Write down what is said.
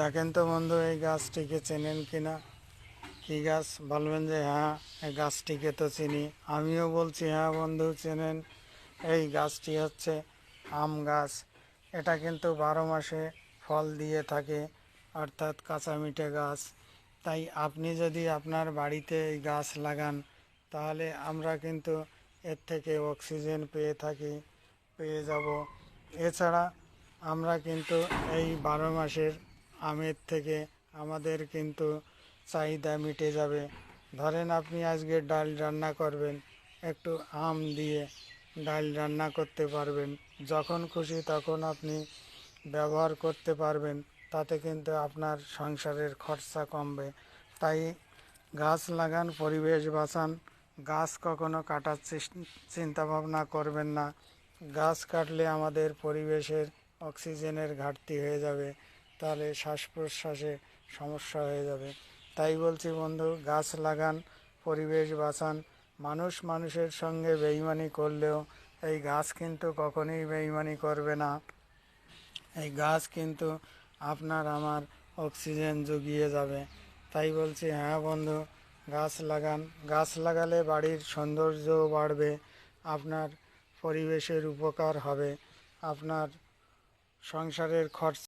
দেখেন তো বন্ধু, এই গাছটিকে চেনেন কিনা? কি গাছ? বলবেন যে হ্যাঁ এই গাছটিকে তো চিনি। আমিও বলছি হ্যাঁ বন্ধু, চেনেন। এই গাছটি হচ্ছে আম গাছ। এটা কিন্তু বারো মাসে ফল দিয়ে থাকে, অর্থাৎ কাঁচা মিঠে গাছ। তাই আপনি যদি আপনার বাড়িতে এই গাছ লাগান, তাহলে আমরা কিন্তু এর থেকে অক্সিজেন পেয়ে থাকি, পেয়ে যাব। এছাড়া আমরা কিন্তু এই বারো মাসের আমের থেকে আমাদের কিন্তু চাহিদা মিটে যাবে। ধরেন আপনি আজকে ডাল রান্না করবেন, একটু আম দিয়ে ডাল রান্না করতে পারবেন। যখন খুশি তখন আপনি ব্যবহার করতে পারবেন, তাতে কিন্তু আপনার সংসারের খরচা কমবে। তাই গাছ লাগান, পরিবেশ বাঁচান। গাছ কখনো কাটার চিন্তা ভাবনা করবেন না। গাছ কাটলে আমাদের পরিবেশের অক্সিজেনের ঘাটতি হয়ে যাবে। তাহলে শ্বাস প্রশ্বাসে সমস্যা হয়ে যাবে। তাই বলছি বন্ধু, গাছ লাগান, পরিবেশ বাঁচান। মানুষ মানুষের সঙ্গে বেইমানি করলেও এই গাছ কিন্তু কখনোই বেইমানি করবে না। এই গাছ কিন্তু আপনার আমার অক্সিজেন জুগিয়ে যাবে। তাই বলছি হ্যাঁ বন্ধু, গাছ লাগান। গাছ লাগালে বাড়ির সৌন্দর্যও বাড়বে, আপনার পরিবেশের উপকার হবে, আপনার সংসারের খরচ